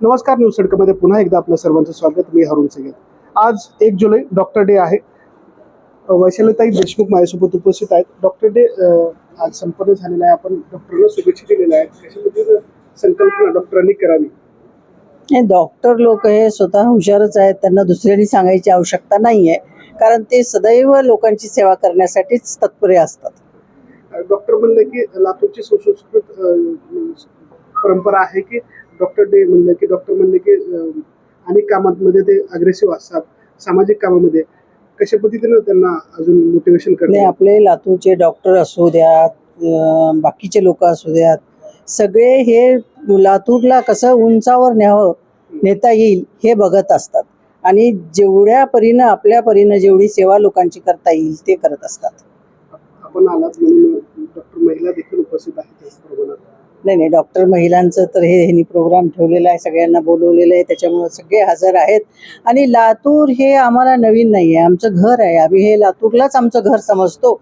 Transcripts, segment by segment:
नमस्कार न्यूज सडकमध्ये पुन्हा एकदा आपलं सर्वांचं स्वागत. मी हरुण सगळ्यात आज एक जुलै डॉक्टर डे आहे. वैशालीताई देशमुख माझ्यासोबत उपस्थित आहेत. डॉक्टर डे आज संपन्न झालेला आहे. आपण डॉक्टरला शुभेच्छा दिलेल्या आहेत. कशा पद्धतीनं संकल्पना डॉक्टरांनी करावी? हे डॉक्टर लोक हे स्वतः हुशारच आहेत. त्यांना दुसऱ्यांनी सांगायची आवश्यकता नाही आहे कारण ते सदैव लोकांची सेवा करण्यासाठीच तत्परे असतात. डॉक्टर म्हणलं की लातूरची सुसंस्कृत परंपरा आहे की डॉक्टर डे म्हणलं की डॉक्टर म्हणले की अनेक कामांमध्ये ते अग्रेसिव्ह असतात सामाजिक कामामध्ये. कशा पद्धतीनं त्यांना अजून मोटिवेशन करणे आपले लातूरचे डॉक्टर असू द्यात बाकीचे लोक असू द्यात सगळे हे लातूरला कसं उंचावर न्यावं नेता येईल हे बघत असतात. आणि जेवढ्या परीनं आपल्या परीनं जेवढी सेवा लोकांची करता येईल ते करत असतात. आपण आलात म्हणून डॉक्टर महिला देखील उपस्थित आहेत नाही नाही डॉक्टर महिलांचं तर हे ह्यांनी प्रोग्राम ठेवलेला आहे सगळ्यांना बोलवलेलं आहे त्याच्यामुळं सगळे हजर आहेत. आणि लातूर हे आम्हाला नवीन नाही आहे आमचं घर आहे. आम्ही हे लातूरलाच आमचं घर समजतो.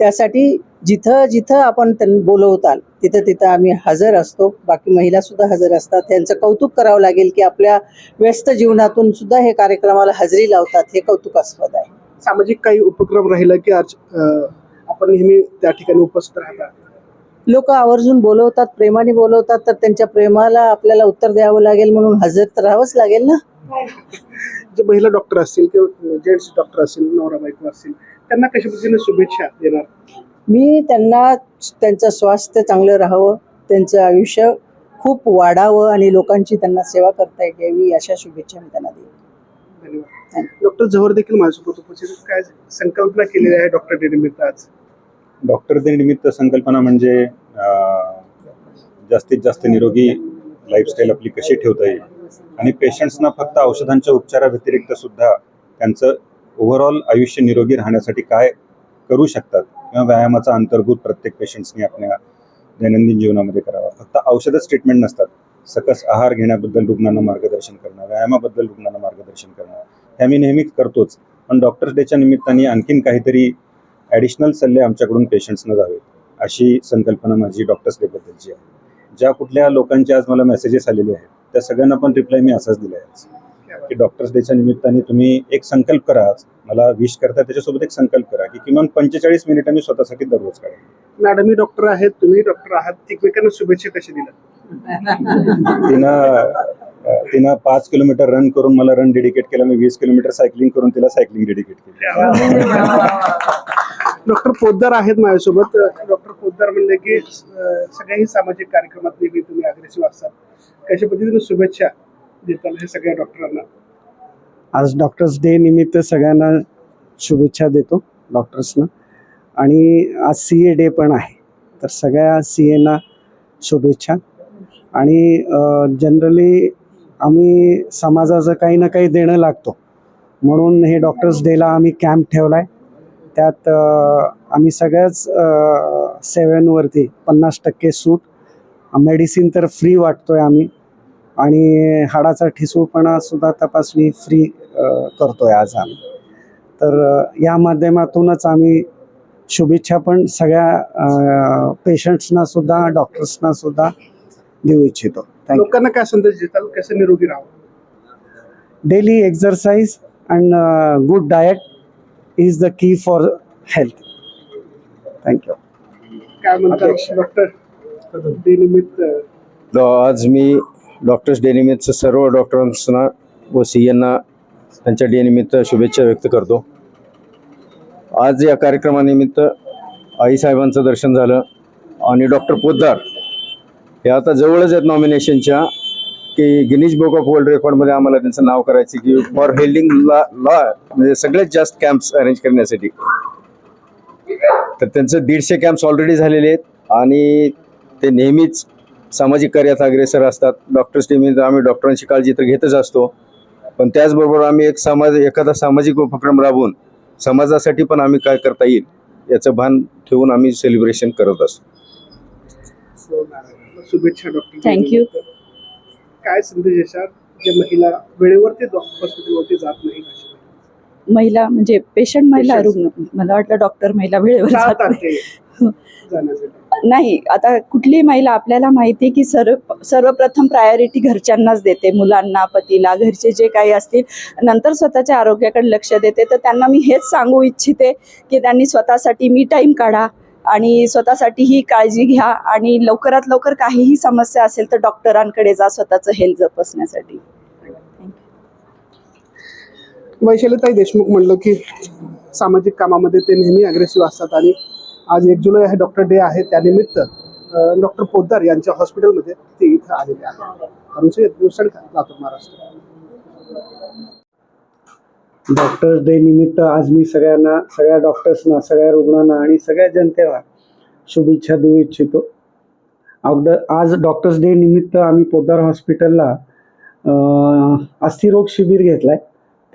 त्यासाठी जिथं जिथं आपण त्यांना बोलवताल तिथं तिथं आम्ही हजर असतो. बाकी महिलासुद्धा हजर असतात. त्यांचं कौतुक करावं लागेल की आपल्या व्यस्त जीवनातून सुद्धा हे कार्यक्रमाला हजेरी लावतात. हे कौतुकास्पद आहे. सामाजिक काही उपक्रम राहिला की आज आपण नेहमी त्या ठिकाणी उपस्थित राहतात लोक आवर्जून बोलवतात प्रेमाने बोलवतात तर त्यांच्या प्रेमाला आपल्याला उत्तर द्यावं लागेल म्हणून हजर तर राहावंच लागेल ना? जे महिला डॉक्टर असतील किंवा जेंट्स डॉक्टर असतील नवरा बायको असतील त्यांना कशा पद्धतीने शुभेच्छा देणार? मी त्यांना त्यांचं स्वास्थ्य चांगलं राहावं त्यांचं आयुष्य खूप वाढावं आणि लोकांची त्यांना सेवा करता यावी अशा शुभेच्छा मी त्यांना देईन. धन्यवाद. डॉक्टर जवळ देखील माझ्यासोबत उपस्थित आहेत. काय संकल्पना केलेली आहे डॉक्टर डे निमित्त आज? डॉक्टर दिन निमित्त संकल्पना म्हणजे जास्तीत जास्त निरोगी लाईफस्टाईल आपली कशी ठेवता येईल? आणि पेशंट्सना फक्त औषधांच्या उपचाराव्यतिरिक्त सुद्धा त्यांचं ओव्हरऑल आयुष्य निरोगी राहण्यासाठी काय करू शकतात? किंवा व्यायामाचा अंतर्भूत प्रत्येक पेशंट्सनी आपल्या दैनंदिन जीवनामध्ये करावा. फक्त औषधच ट्रीटमेंट नसतात. सकस आहार घेण्याबद्दल रुग्णांना मार्गदर्शन करणं व्यायामाबद्दल रुग्णांना मार्गदर्शन करणं हे आम्ही नेहमीच करतोच. पण डॉक्टर्स डेच्या निमित्ताने आणखीन काहीतरी ॲडिशनल सल्ले आमच्याकडून पेशंट्सना जावेत अशी संकल्पना माझी डॉक्टर्स डेबद्दलची आहे. ज्या कुठल्या लोकांचे आज मला मेसेजेस आलेले आहेत त्या सगळ्यांना पण रिप्लाय मी असाच दिला आहे की डॉक्टर्स डेच्या निमित्ताने तुम्ही एक संकल्प करा आज. मला विश करता त्याच्यासोबत एक संकल्प करा की किमान पंचेचाळीस मिनिटं मी स्वतःसाठी दररोज काढेन मॅडम ही डॉक्टर आहेत तुम्ही डॉक्टर आहात. एकमेकांना शुभेच्छा कशा दिल्या? तिनं तिनं पाच किलोमीटर रन करून मला रन डेडिकेट केला मी वीस किलोमीटर सायकलिंग करून तिला सायकलिंग डेडिकेट केली. डॉक्टर पोद्दार आहेत माझ्यासोबत. डॉक्टर पोद्दार म्हणले की सगळ्याही सामाजिक कार्यक्रमात नेहमी तुम्ही अग्रेसिव्ह असतात. कशा पद्धतीने शुभेच्छा देताल हे सगळ्या डॉक्टरांना? आज डॉक्टर्स डे निमित्त सगळ्यांना शुभेच्छा देतो डॉक्टर्सना. आणि आज सी ए डे पण आहे. तर सगळ्या सी एना शुभेच्छा. आणि जनरली आम्ही समाजाचं काही ना काही देणं लागतो. म्हणून हे डॉक्टर्स डेला आम्ही कॅम्प ठेवला आहे त्यात आम्ही सगळ्याच अ, सेवांवरती पन्नास टक्के सूट मेडिसिन तर फ्री वाटतोय आम्ही. आणि हाडाचा ठिसूळपणा सुद्धा तपासणी फ्री करतोय आज आम्ही. तर या माध्यमातूनच आम्ही शुभेच्छा पण सगळ्या पेशंट्सना सुद्धा डॉक्टर्सना सुद्धा देऊ इच्छितो. लोकांना काय संदेश देताल कसं निरोगी राहावं? Daily exercise and good diet is the key for health thank you काय म्हणतात डॉक्टर? आज मी डॉक्टर्स डे निमित्त सर्व डॉक्टरांना व सी यांना त्यांच्या डे निमित्त शुभेच्छा व्यक्त करतो. आज या कार्यक्रमानिमित्त आईसाहेबांचं दर्शन झालं आणि डॉक्टर पोद्दार हे आता जवळच आहेत नॉमिनेशनच्या की गिनीज बुक ऑफ वर्ल्ड रेकॉर्डमध्ये आम्हाला त्यांचं नाव करायचं की फॉर हेल्डिंग ला लॉ म्हणजे सगळ्यात जास्त कॅम्प्स अरेंज करण्यासाठी. तर त्यांचं दीडशे कॅम्प्स ऑलरेडी झालेले आहेत आणि ते नेहमीच सामाजिक कार्यात अग्रेसर असतात. डॉक्टर्स निमित्त आम्ही डॉक्टरांची काळजी तर घेतच असतो. पण त्याचबरोबर आम्ही एक समाज एखादा सामाजिक उपक्रम राबवून समाजासाठी पण आम्ही काय करता येईल याचं भान ठेवून आम्ही सेलिब्रेशन करत असतो. शुभेच्छा you. काय संदेश देशाल जे महिला वेळेवरती हॉस्पिटलवरती जात नाही महिला म्हणजे पेशंट महिला. रुग्ण. मला वाटलं डॉक्टर महिला वेळेवर जात नाही. आता कुठलीही महिला आपल्याला माहिती की सर्व सर्वप्रथम प्रायोरिटी घरच्यांनाच देते मुलांना पतीला घरचे जे काही असतील. नंतर स्वतःच्या आरोग्याकडे लक्ष देते. तर त्यांना मी हेच सांगू इच्छिते की त्यांनी स्वतःसाठी मी टाईम काढा. आणि स्वतःसाठीही काळजी घ्या आणि लवकरात लवकर काहीही समस्या असेल तर डॉक्टरांकडे जा स्वतःचं हेल्थ जपसण्यासाठी वैशालीताई देशमुख म्हणलं की सामाजिक कामामध्ये ते नेहमी अग्रेसिव्ह असतात आणि आज एक जुलै आहे डॉक्टर डे आहे. त्यानिमित्त डॉक्टर पोद्दार यांच्या हॉस्पिटलमध्ये ते इथं आलेले आहेत. आमचे लातूर महाराष्ट्र. डॉक्टर्स डे निमित्त आज मी सगळ्यांना सगळ्या डॉक्टर्सना सगळ्या रुग्णांना आणि सगळ्या जनतेला शुभेच्छा देऊ इच्छितो. अगोदर आज डॉक्टर्स डे निमित्त आम्ही पोदार हॉस्पिटलला अस्थिरोग शिबिर घेतला आहे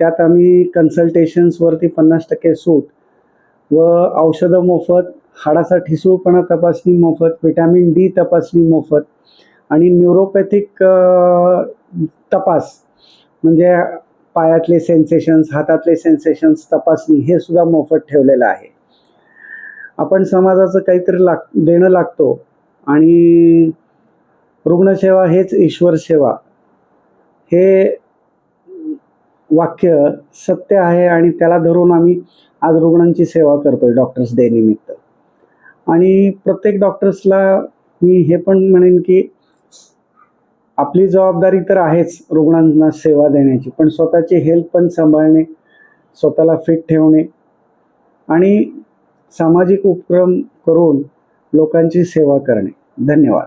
त्यात आम्ही कन्सल्टेशन्सवरती पन्नास टक्के सूट व औषधं मोफत हाडाचा ठिसूळपणा तपासणी मोफत व्हिटॅमिन डी तपासणी मोफत आणि न्यूरोपॅथिक तपास. म्हणजे पायातले सेन्सेशन्स हातातले सेन्सेशन्स तपासणी हे सुद्धा मोफत ठेवलेलं आहे. आपण समाजाचं काहीतरी लाग देणं लागतो आणि रुग्णसेवा हेच ईश्वर सेवा. हे वाक्य सत्य आहे आणि त्याला धरून आम्ही आज रुग्णांची सेवा करतोय डॉक्टर्स डे निमित्त. आणि प्रत्येक डॉक्टर्सला मी हे पण म्हणेन की आपली जबाबदारी तर आहेच रुग्णांना सेवा देण्याची पण स्वतःची हेल्थ पण सांभाळणे स्वतःला फिट ठेवणे आणि सामाजिक उपक्रम करून लोकांची सेवा करणे. धन्यवाद.